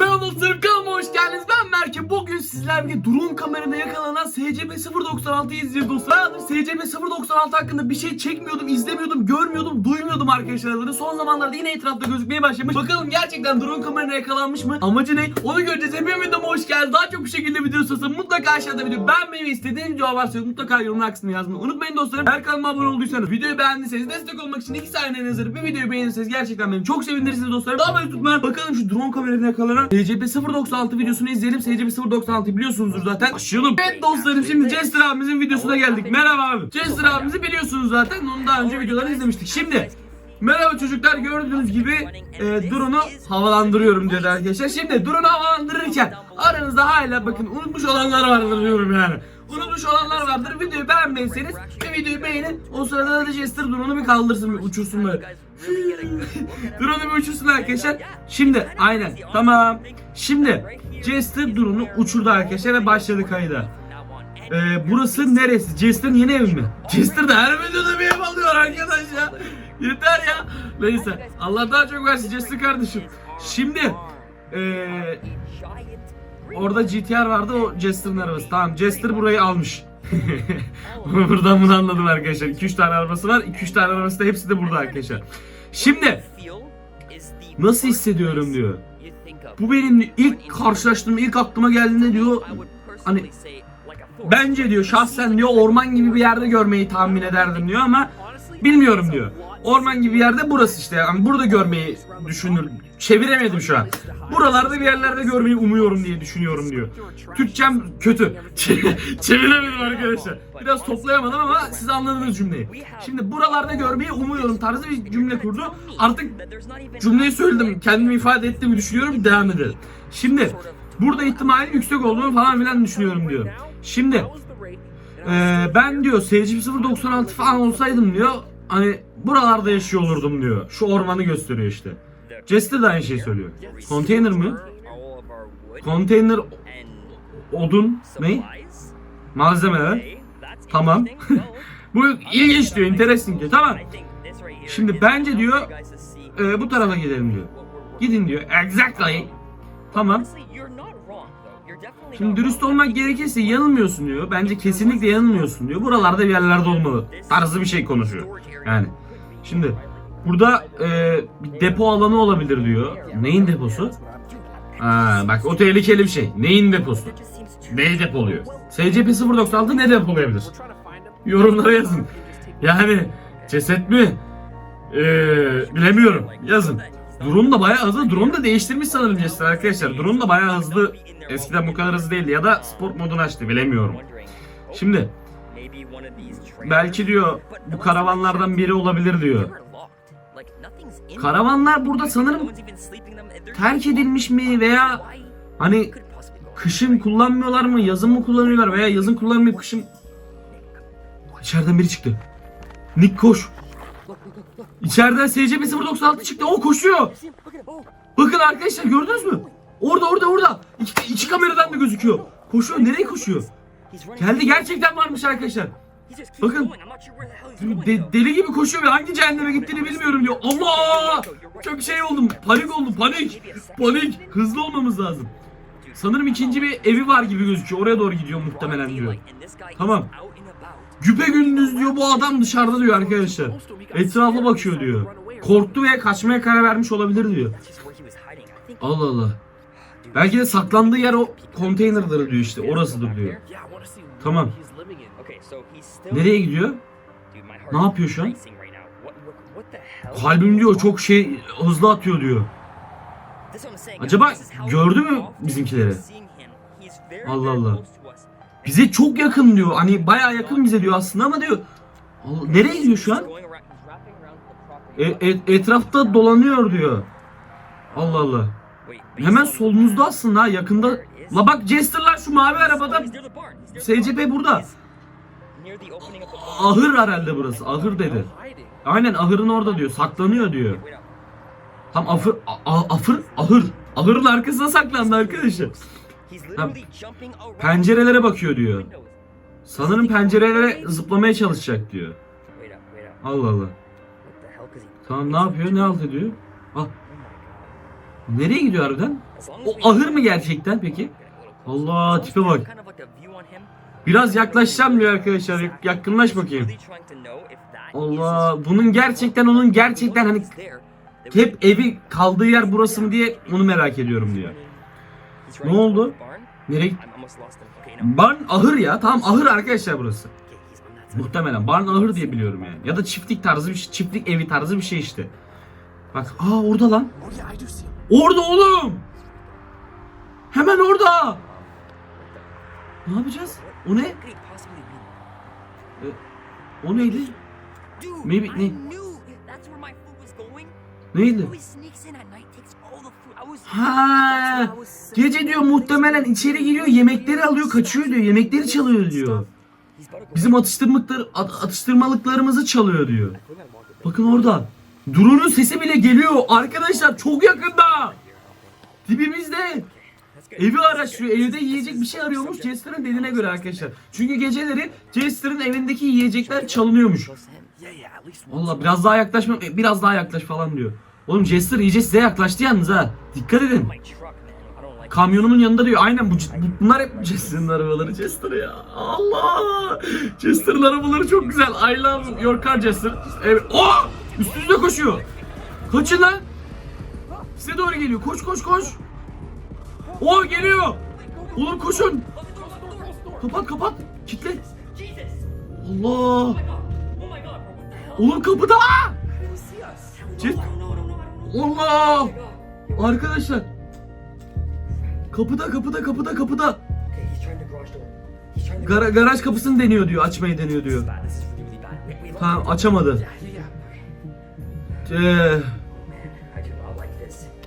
Merhaba dostlarım kanalıma hoş geldiniz. Ben Sizlerle birlikte drone kamerada yakalanan SCP-096'yı izliyoruz dostlar. Bayağıdır SCP-096 hakkında bir şey çekmiyordum, izlemiyordum, görmüyordum, duymuyordum arkadaşlar. adını. Son zamanlarda yine etrafta gözükmeye başlamış. Bakalım gerçekten drone kamerada yakalanmış mı? Amacı ne? Onu göreceğiz. Hepim videoma hoş geldiniz. Daha çok bu şekilde video istiyorsanız mutlaka aşağıda video beğenmeyi ve istediğiniz video varsa mutlaka yorumlar kısmına yazmayı unutmayın dostlarım. Eğer kanalıma abone olduysanız, videoyu beğendiyseniz destek olmak için 2 saniye hazır bir videoyu beğenirseniz gerçekten beni çok sevindirirsiniz dostlarım. Daha böyle tutmayın. Bakalım şu drone kamerada yakalanan SCP-096 videosunu izleyelim. SCP-096 biliyorsunuzdur zaten. Başlayalım. Evet dostlarım şimdi Jester abimizin videosuna geldik. Merhaba abi. Jester abimizi biliyorsunuz zaten. Onu daha önce videolarını izlemiştik. Şimdi Merhaba çocuklar gördüğünüz gibi e, drone'u havalandırıyorum dedi arkadaşlar. Şimdi drone'u havalandırırken aranızda hala bakın unutmuş olanlar vardır diyorum yani. Unutmuş olanlar vardır. Videoyu beğenmeyseniz bir videoyu beğenin. O sırada da Jester drone'u bir kaldırsın bir uçursun böyle. drone'u bir uçursun arkadaşlar. Şimdi aynen tamam. Şimdi Jester drone'u uçurdu arkadaşlar ve başladı kayda. Ee, burası neresi? Jester'ın yeni evi mi? Jester de her videoda bir ev alıyor arkadaş ya. Yeter ya. Neyse. Allah daha çok versin Jester kardeşim. Şimdi ee, orada GTR vardı o Jester'ın arabası. Tamam Jester burayı almış. Buradan bunu anladım arkadaşlar. 2-3 tane arabası var. 2-3 tane arabası da hepsi de burada arkadaşlar. Şimdi nasıl hissediyorum diyor. Bu benim ilk karşılaştığım ilk aklıma geldiğinde diyor hani bence diyor şahsen diyor orman gibi bir yerde görmeyi tahmin ederdim diyor ama bilmiyorum diyor. Orman gibi yerde burası işte. Yani burada görmeyi düşünür. Çeviremedim şu an. Buralarda bir yerlerde görmeyi umuyorum diye düşünüyorum diyor. Türkçem kötü. Çeviremedim arkadaşlar. Biraz toplayamadım ama siz anladınız cümleyi. Şimdi buralarda görmeyi umuyorum tarzı bir cümle kurdu. Artık cümleyi söyledim. Kendimi ifade ettiğimi düşünüyorum. Devam edelim. Şimdi burada ihtimalin yüksek olduğunu falan filan düşünüyorum diyor. Şimdi ee, ben diyor SCP-096 falan olsaydım diyor hani buralarda yaşıyor olurdum diyor. Şu ormanı gösteriyor işte. Jester de aynı şeyi söylüyor. Konteyner mi? Konteyner odun ne? Malzemeler. Tamam. Bu ilginç diyor, interesting diyor. Tamam. Şimdi bence diyor e, bu tarafa gidelim diyor. Gidin diyor. Exactly. Tamam. Şimdi dürüst olmak gerekirse yanılmıyorsun diyor. Bence kesinlikle yanılmıyorsun diyor. Buralarda bir yerlerde olmalı. Tarzı bir şey konuşuyor. Yani. Şimdi burada e, bir depo alanı olabilir diyor. Neyin deposu? Ha, bak o tehlikeli bir şey. Neyin deposu? Neyi depoluyor? SCP-096 ne depolayabilir? Yorumlara yazın. Yani ceset mi? Ee, bilemiyorum. Yazın. Drone da bayağı hızlı. Drone da değiştirmiş sanırım Jester arkadaşlar. Drone da bayağı hızlı. Eskiden bu kadar hızlı değildi ya da sport modunu açtı bilemiyorum. Şimdi belki diyor bu karavanlardan biri olabilir diyor. Karavanlar burada sanırım terk edilmiş mi veya hani kışın kullanmıyorlar mı yazın mı kullanıyorlar veya yazın kullanmayıp kışın İçeriden biri çıktı. Nick koş. İçeriden SCP-096 çıktı. O koşuyor. Bakın arkadaşlar gördünüz mü? Orada orada orada. İki, iki kameradan da gözüküyor. Koşuyor. Nereye koşuyor? Geldi gerçekten varmış arkadaşlar. Bakın. De- deli gibi koşuyor ve hangi cehenneme gittiğini bilmiyorum diyor. Allah! Çok şey oldum. Panik oldum. Panik. Panik. Hızlı olmamız lazım. Sanırım ikinci bir evi var gibi gözüküyor. Oraya doğru gidiyor muhtemelen diyor. Tamam. Güpe gündüz diyor bu adam dışarıda diyor arkadaşlar. Etrafa bakıyor diyor. Korktu ve kaçmaya karar vermiş olabilir diyor. Allah Allah. Belki de saklandığı yer o konteynerdir diyor işte. Orasıdır diyor. Tamam. Nereye gidiyor? Ne yapıyor şu an? Kalbim diyor çok şey hızlı atıyor diyor. Acaba gördü mü bizimkileri? Allah Allah. Bize çok yakın diyor. Hani bayağı yakın bize diyor aslında ama diyor. Nereye gidiyor şu an? E, e- etrafta dolanıyor diyor. Allah Allah. Hemen solunuzda aslında yakında. La bak Jester'lar şu mavi arabada. SCP burada. Ahır herhalde burası. Ahır dedi. Aynen ahırın orada diyor. Saklanıyor diyor. Tam ahır, a- ahır, ahır. Ahırın arkasına saklandı arkadaşlar. Pencerelere bakıyor diyor. Sanırım pencerelere zıplamaya çalışacak diyor. Allah Allah. Tamam ne yapıyor? Ne alt ediyor? Ah. Nereye gidiyor harbiden? O ahır mı gerçekten peki? Allah tipe bak. Biraz yaklaşacağım diyor arkadaşlar. Yak- Yakınlaş bakayım. Allah bunun gerçekten onun gerçekten hani hep evi kaldığı yer burası mı diye onu merak ediyorum diyor. Ne oldu? Nereye gitti? Barn ahır ya. Tamam ahır arkadaşlar burası. Muhtemelen barn ahır diye biliyorum yani. Ya da çiftlik tarzı bir şey, çiftlik evi tarzı bir şey işte. Bak aa orada lan. Orada oğlum. Hemen orada. Ne yapacağız? O ne? O neydi? Maybe ne? Neydi? Ha, gece diyor muhtemelen içeri giriyor yemekleri alıyor kaçıyor diyor yemekleri çalıyor diyor. Bizim atıştırmalıklar at- atıştırmalıklarımızı çalıyor diyor. Bakın orada. Duru'nun sesi bile geliyor arkadaşlar çok yakında. Dibimizde. Evi araştırıyor. Evde yiyecek bir şey arıyormuş Jester'ın dediğine göre arkadaşlar. Çünkü geceleri Jester'ın evindeki yiyecekler çalınıyormuş. Valla biraz daha yaklaşma, biraz daha yaklaş falan diyor. Oğlum Jester iyice size yaklaştı yalnız ha. Dikkat edin. Kamyonumun yanında diyor. Aynen bu, bu bunlar hep Jester'ın arabaları. Jester ya. Allah! Jester'ın arabaları çok güzel. I love your car Jester. Evet. Oh! Üstünüzde koşuyor. Kaçın lan. Size doğru geliyor. Koş koş koş. Oh geliyor. Oğlum koşun. Kapat kapat. Kitle. Allah. Oğlum kapıda. Jet. Allah. Arkadaşlar. Kapıda kapıda kapıda kapıda. Gara- garaj kapısını deniyor diyor. Açmayı deniyor diyor. Ha açamadı. Ee,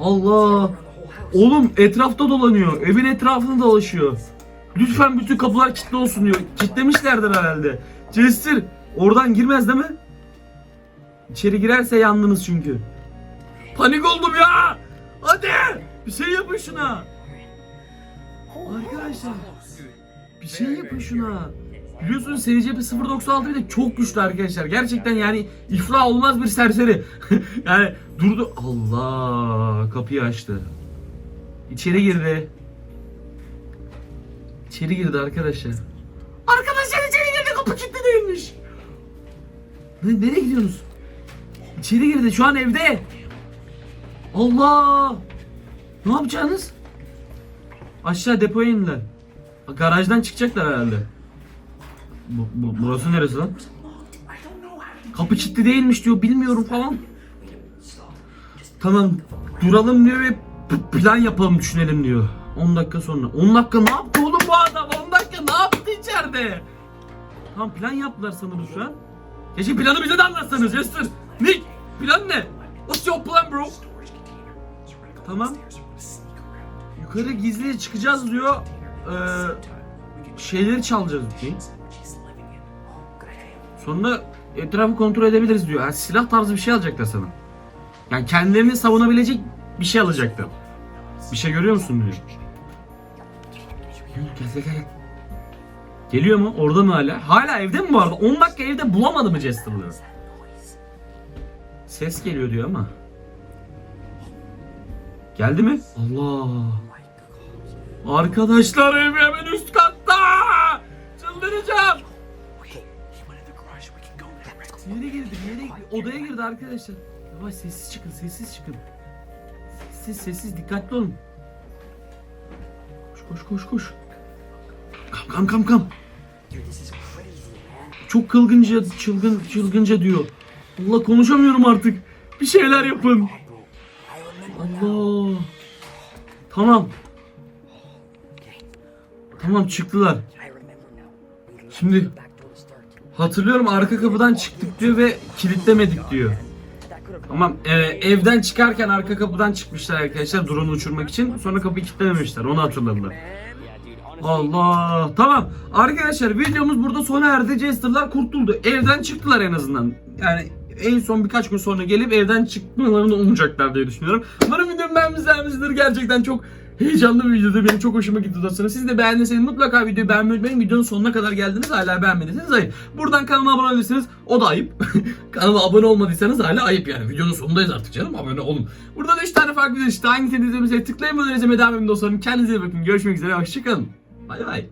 Allah. Oğlum etrafta dolanıyor. Evin etrafında dolaşıyor. Lütfen bütün kapılar kilitli olsun diyor. Kilitlemişlerdir herhalde. Jester oradan girmez değil mi? İçeri girerse yandınız çünkü. Panik oldum ya. Hadi bir şey yapın şuna. Arkadaşlar bir şey yapın şuna. Biliyorsunuz SCP 096 bir de çok güçlü arkadaşlar. Gerçekten yani iflah olmaz bir serseri. yani durdu. Allah kapıyı açtı. İçeri girdi. İçeri girdi arkadaşlar. Arkadaşlar içeri girdi kapı kilitli değilmiş. Ne, nereye gidiyorsunuz? İçeri girdi şu an evde. Allah! Ne yapacaksınız? Aşağı depoya indiler. Garajdan çıkacaklar herhalde. Bu, bu- burası neresi lan? Kapı kilitli değilmiş diyor bilmiyorum falan. Tamam duralım diyor ve plan yapalım düşünelim diyor. 10 dakika sonra. 10 dakika ne yaptı oğlum bu adam? 10 dakika ne yaptı içeride? Tamam plan yaptılar sanırım şu an. Keşke planı bize de anlatsanız Jester. Nick plan ne? Tamam. Yukarı gizlice çıkacağız diyor. Ee, şeyleri çalacağız diyor. Sonra etrafı kontrol edebiliriz diyor. Yani silah tarzı bir şey alacaklar sana. Yani kendilerini savunabilecek bir şey alacaklar. Bir şey görüyor musun diyor. Gel gel gel. gel. Geliyor mu? Orada mı hala? Hala evde mi bu arada? 10 dakika evde bulamadı mı Jester'lığı? Ses geliyor diyor ama. Geldi mi? Allah. Arkadaşlar ev hemen üst katta. Çıldıracağım. Yere girdi, yere girdi. Odaya girdi arkadaşlar. Yavaş sessiz çıkın, sessiz çıkın. Sessiz, sessiz, dikkatli olun. Koş, koş, koş, koş. Kam, kam, kam, kam. Çok kılgınca, çılgın, çılgınca diyor. Allah konuşamıyorum artık. Bir şeyler yapın. Allah. Tamam. Tamam çıktılar. Şimdi hatırlıyorum arka kapıdan çıktık diyor ve kilitlemedik diyor. Tamam e, evden çıkarken arka kapıdan çıkmışlar arkadaşlar drone'u uçurmak için. Sonra kapıyı kilitlememişler onu hatırladılar. Allah. Tamam. Arkadaşlar videomuz burada sona erdi. Jester'lar kurtuldu. Evden çıktılar en azından. Yani en son birkaç gün sonra gelip evden çıkmalarını umacaklar diye düşünüyorum. Umarım videomu beğenmişsinizdir. Gerçekten çok Heyecanlı bir videoda benim çok hoşuma gitti dostlarım. Siz de beğendiyseniz mutlaka videoyu beğenmeyi unutmayın. Videonun sonuna kadar geldiniz hala beğenmediyseniz ayıp. Buradan kanalıma abone olabilirsiniz. O da ayıp. Kanala abone olmadıysanız hala ayıp yani. Videonun sonundayız artık canım. Abone olun. Burada da 3 tane farklı video işte. Hangisini izlemenize tıklayın. Bunu izlemeye devam edin dostlarım. Kendinize iyi bakın. Görüşmek üzere. Hoşçakalın. Bay bay.